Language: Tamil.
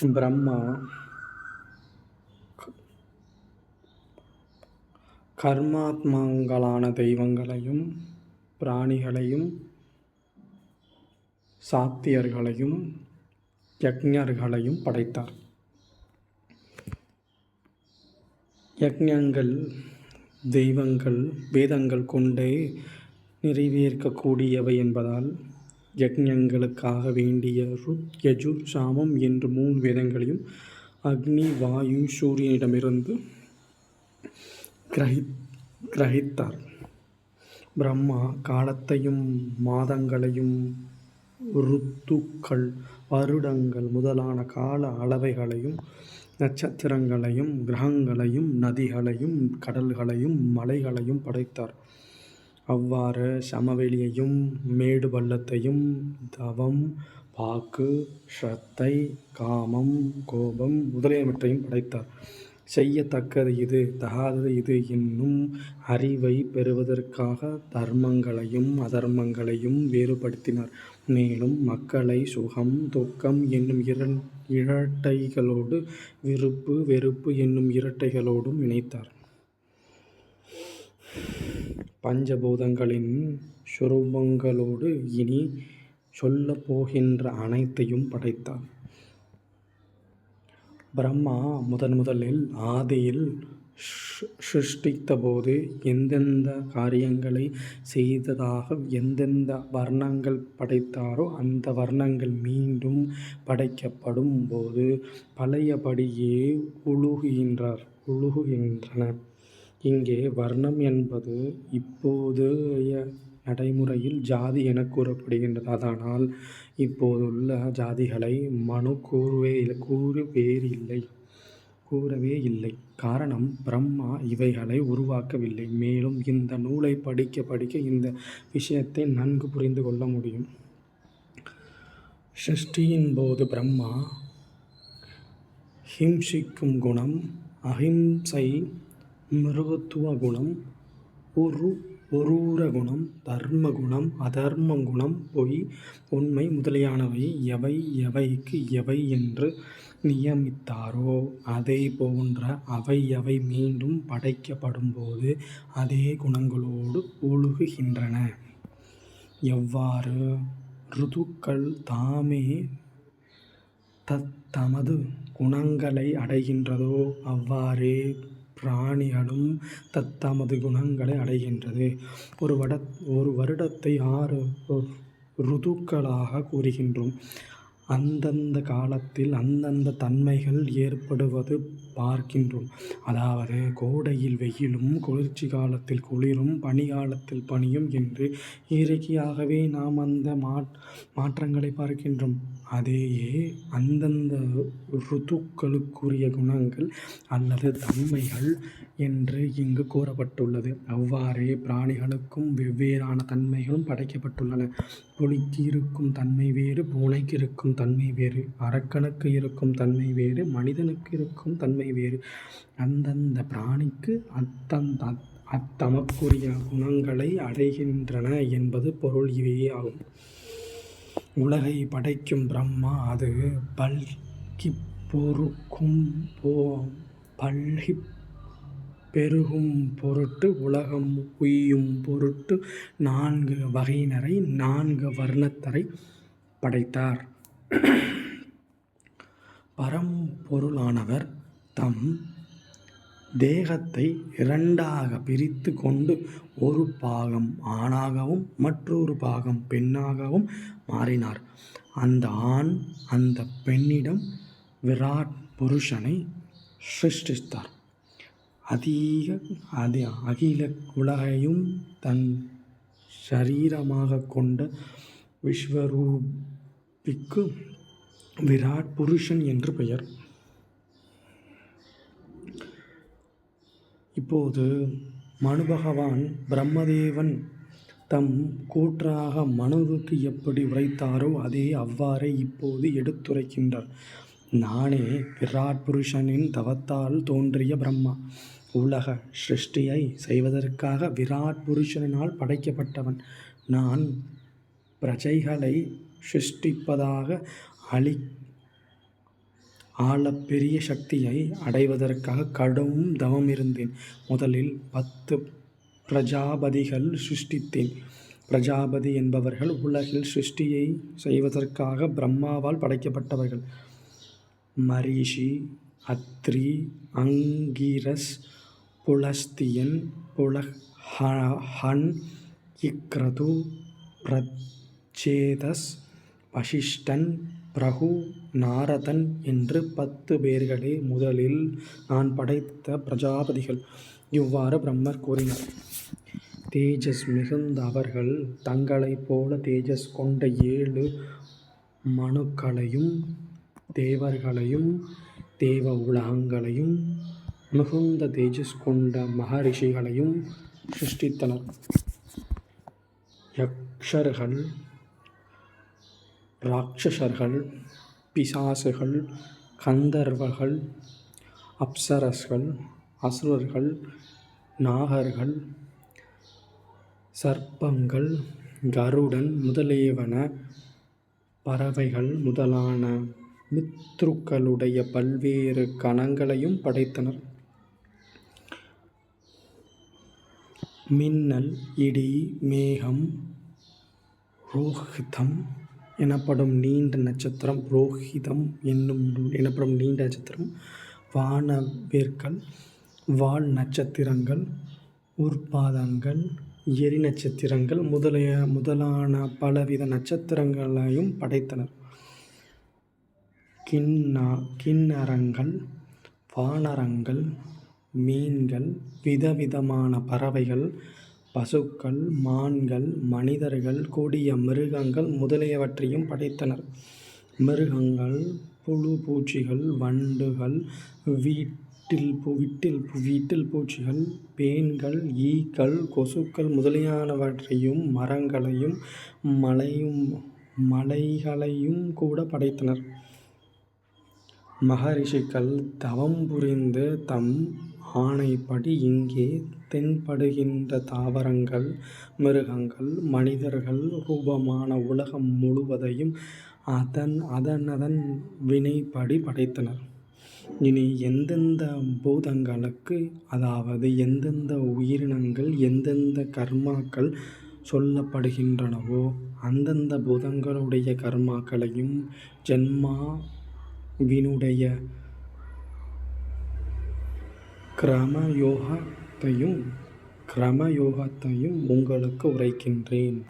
பிரம்மா. கர்மாத்மாங்களான தெய்வங்களையும் பிராணிகளையும் சாத்தியர்களையும் யக்ஞர்களையும் படைத்தார். யக்ஞங்கள் தெய்வங்கள் வேதங்கள் கொண்டே நிறைவேற்கக்கூடியவை என்பதால் யக்ஞங்களுக்காக வேண்டிய ருத் யஜுர் சாமம் என்று மூணு வேதங்களையும் அக்னி வாயு சூரியனிடமிருந்து கிரகி கிரகித்தார். பிரம்மா காலத்தையும் மாதங்களையும் ருத்துக்கள் வருடங்கள் முதலான கால அளவைகளையும் நட்சத்திரங்களையும் கிரகங்களையும் நதிகளையும் கடல்களையும் மலைகளையும் படைத்தார். அவ்வாறு சமவெளியையும் மேடு பள்ளத்தையும் தவம் வாக்கு ஸ்ரத்தை காமம் கோபம் முதலியவற்றையும் படைத்தார். செய்யத்தக்கது இது தகாதது இது என்னும் அறிவை பெறுவதற்காக தர்மங்களையும் அதர்மங்களையும் வேறுபடுத்தினார். மேலும் மக்களை சுகம் துக்கம் என்னும் இரண் இரட்டைகளோடு விருப்பு வெறுப்பு என்னும் இரட்டைகளோடும் இணைத்தார். பஞ்சபூதங்களின் சொரூபங்களோடு இனி சொல்லப்போகின்ற அனைத்தையும் படைத்தார் பிரம்மா முதன் முதலில் ஆதியில் சிருஷ்டித்தபோது எந்தெந்த காரியங்களை செய்ததாக எந்தெந்த வர்ணங்கள் படைத்தாரோ அந்த வர்ணங்கள் மீண்டும் படைக்கப்படும் போது பழையபடியே உழுகுகின்றார் உழுகுகின்றன. இங்கே வர்ணம் என்பது இப்போதைய நடைமுறையில் ஜாதி என கூறப்படுகின்றது. அதனால் இப்போதுள்ள ஜாதிகளை மனு கூறுவே இல்லை கூறவே இல்லை. காரணம் பிரம்மா இவைகளை உருவாக்கவில்லை. மேலும் இந்த நூலை படிக்க படிக்க இந்த விஷயத்தை நன்கு புரிந்து கொள்ள முடியும். சிருஷ்டியின் போது பிரம்மா ஹிம்சிக்கும் குணம் அஹிம்சை மிருகத்துவ குணம் ஒரு ஒரூர குணம் தர்ம குணம் அதர்ம குணம் பொய் உண்மை முதலியானவை எவை எவைக்கு எவை என்று நியமித்தாரோ அதே போன்ற அவை அவை மீண்டும் படைக்கப்படும்போது அதே குணங்களோடு ஒழுகுகின்றன. எவ்வாறு? ருதுக்கள் தாமே தத்தமது குணங்களை அடைகின்றதோ அவ்வாறே பிராணிகளும் தத்தமது குணங்களை அடைகின்றது. ஒரு வட ஒரு வருடத்தை ஆறு ருதுக்களாக கூறுகின்றோம். அந்தந்த காலத்தில் அந்தந்த தன்மைகள் ஏற்படுவது பார்க்கின்றோம். அதாவது கோடையில் வெயிலும் குளிர்ச்சி காலத்தில் குளிரும் பனி காலத்தில் பனியும் என்று இயற்கையாகவே நாம் அந்த மாற்றங்களை பார்க்கின்றோம். அதேயே அந்தந்த ருத்துக்களுக்குரிய குணங்கள் அல்லது தன்மைகள் என்று இங்கு கூறப்பட்டுள்ளது. அவ்வாறே பிராணிகளுக்கும் வெவ்வேறான தன்மைகளும் படைக்கப்பட்டுள்ளன. புலிக்கு இருக்கும் தன்மை வேறு பூனைக்கு இருக்கும் தன்மை வேறு அரக்கனுக்கு இருக்கும் தன்மை வேறு மனிதனுக்கு இருக்கும் தன்மை வேறு. அந்தந்த பிராணிக்கு அத்தந்த அத்தமக்குரிய குணங்களை அடைகின்றன என்பது பொருள் இவையே ஆகும். உலகை படைக்கும் பிரம்மா அது. பல்கி பொறுக்கும் போ பல்கி பெருகும் பொருட்டு உலகம் உய்யும் பொருட்டு நான்கு வகையினரை நான்கு வர்ணத்தரை படைத்தார். பரம்பொருளானவர் தம் தேகத்தை இரண்டாக பிரித்து கொண்டு ஒரு பாகம் ஆணாகவும் மற்றொரு பாகம் பெண்ணாகவும் மாறினார். அந்த ஆண் அந்த பெண்ணிடம் விராட் புருஷனை சிருஷ்டித்தார். அதிக அதி அகில உலகையும் தன் சரீரமாக கொண்ட விஸ்வரூபிக்கு விராட் புருஷன் என்று பெயர். இப்போது மனு பகவான் பிரம்மதேவன் தம் கூற்றாக மனுவுக்கு எப்படி உரைத்தாரோ அதே அவ்வாறே இப்போது எடுத்துரைக்கின்றார். நானே விராட் புருஷனின் தவத்தால் தோன்றிய பிரம்மா. உலக சிருஷ்டியை செய்வதற்காக விராட் புருஷனால் படைக்கப்பட்டவன். நான் பிரஜைகளை சிருஷ்டிப்பதாக அளி ஆளப் பெரிய சக்தியை அடைவதற்காக கடும் தவமிருந்தேன். முதலில் பத்து பிரஜாபதிகள் சிருஷ்டித்தேன். பிரஜாபதி என்பவர்கள் உலகில் சிருஷ்டியை செய்வதற்காக பிரம்மாவால் படைக்கப்பட்டவர்கள். மரீஷி அத்ரி, அங்கிரஸ், புலஸ்தியன், புலஹன், இக்ரது, பிரச்சேதஸ், வசிஷ்டன், பிரகு நாரதன் என்று பத்து பேர்களே முதலில் நான் படைத்த பிரஜாபதிகள். இவ்வாறு பிரம்மர் கூறினார். தேஜஸ் மிகுந்த அவர்கள் தங்களைப் போல தேஜஸ் கொண்ட ஏழு மனுக்களையும் தேவர்களையும் தேவ உலகங்களையும் மிகுந்த தேஜஸ் கொண்ட மகரிஷிகளையும் சிருஷ்டித்தனர். யக்ஷர்கள், ராட்சசர்கள் பிசாசுகள், கந்தர்வர்கள், அப்சரஸ்கள், அசுரர்கள், நாகர்கள், சர்ப்பங்கள், கருடன் முதலியவன பறவைகள் முதலான மித்ருக்களுடைய பல்வேறு கணங்களையும் படைத்தனர். மின்னல், இடி, மேகம், ரோஹிதம் எனப்படும் நீண்ட நட்சத்திரம் ரோஹிதம் எனப்படும் நீண்ட நட்சத்திரம் வானவேர்கள், வால் நட்சத்திரங்கள், உற்பாதங்கள் எரி நட்சத்திரங்கள் முதலான பலவித நட்சத்திரங்களையும் படைத்தனர். கிண்ணா கிண்ணறங்கள் வானரங்கள், மீன்கள், விதவிதமான பறவைகள், பசுக்கள், மான்கள், மனிதர்கள், கொடிய மிருகங்கள் முதலியவற்றையும் படைத்தனர். மிருகங்கள், புழு பூச்சிகள், வண்டுகள், வீட்டில் விட்டில் பூச்சிகள், பேன்கள், ஈக்கள், கொசுக்கள் முதலியானவற்றையும் மரங்களையும் மலையும் மலைகளையும் கூட படைத்தனர். மகரிஷிகள் தவம் புரிந்து தம் ஆணைப்படி இங்கே தென்படுகின்ற தாவரங்கள், மிருகங்கள், மனிதர்கள் ரூபமான உலகம் முழுவதையும் அதன் அதனதன் வினைப்படி படைத்தனர். இனி எந்தெந்த பூதங்களுக்கு அதாவது எந்தெந்த உயிரினங்கள் எந்தெந்த கர்மாக்கள் சொல்லப்படுகின்றனவோ அந்தந்த பூதங்களுடைய கர்மாக்களையும் ஜன்மாவினுடைய கிரமயோகத்தையும் உங்களுக்கு உரைக்கின்றேன்.